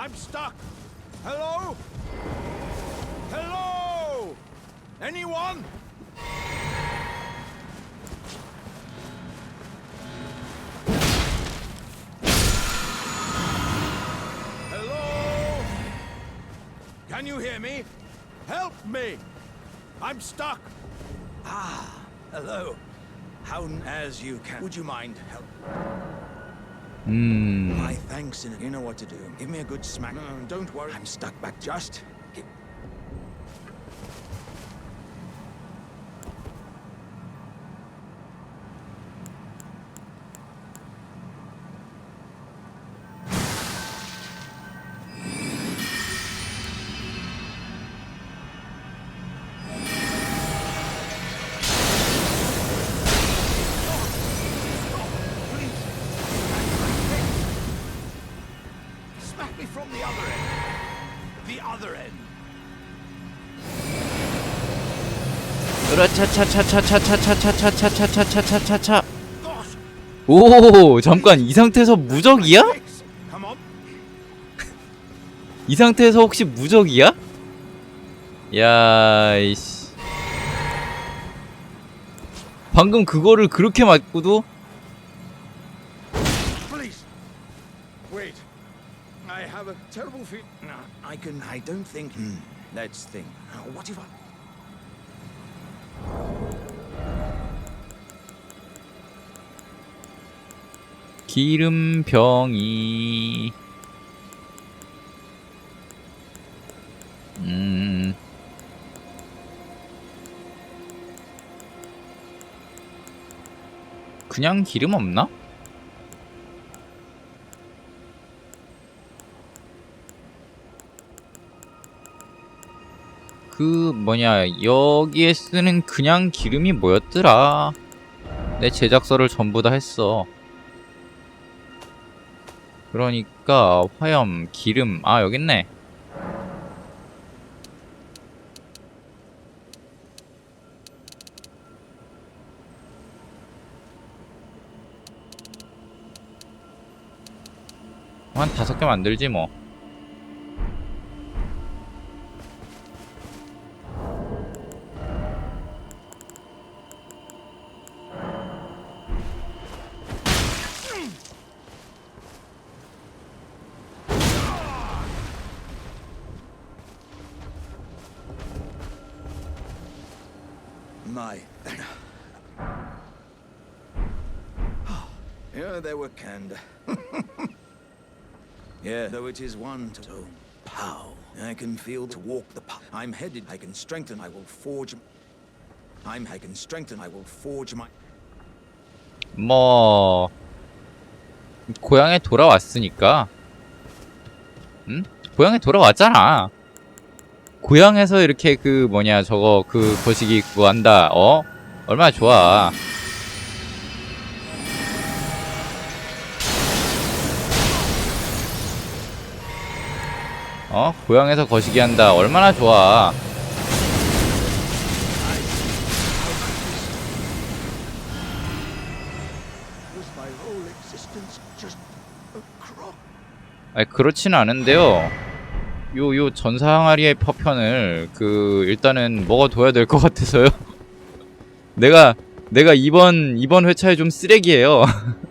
I'm stuck. Hello? Hello? Anyone? Hello? Can you hear me? Help me! I'm stuck. Ah, hello. How as you can. Would you mind help? 음, My thanks, and you know what to do. Give me a good smack. No, don't worry. I'm stuck back. Just. The other end. The other end. 으라차차차차차차차차차차차차차. Gosh. 오, 잠깐 이 상태에서 무적이야? 이 상태에서 혹시 무적이야? 야, 이씨. 방금 그거를 그렇게 맞고도. I have a terrible feel. No, I can. I don't think. Hmm. Let's think. Uh, what if I? 기름병이 음 그냥 기름 없나? 그 뭐냐 여기에 쓰는 그냥 기름이 뭐였더라 내 제작서를 전부 다 했어 그러니까 화염, 기름, 아 여기 있네. 한 다섯 개 만들지 뭐. My. yeah, they were canned. yeah, though it is one to so pow. I can feel to walk the path. I'm headed. I can strengthen. I will forge. I'm. I can strengthen. I will forge my. 뭐 고향에 돌아왔으니까 응? 고향에 돌아왔잖아 고향에서 이렇게 그 뭐냐 저거 그 거시기 그거 한다 어? 얼마나 좋아 어? 고향에서 거시기 한다 얼마나 좋아? 아니 그렇지는 않은데요. 요 요 전사항아리의 파편을 그 일단은 먹어둬야 될 것 같아서요. 내가 내가 이번 이번 회차에 좀 쓰레기예요.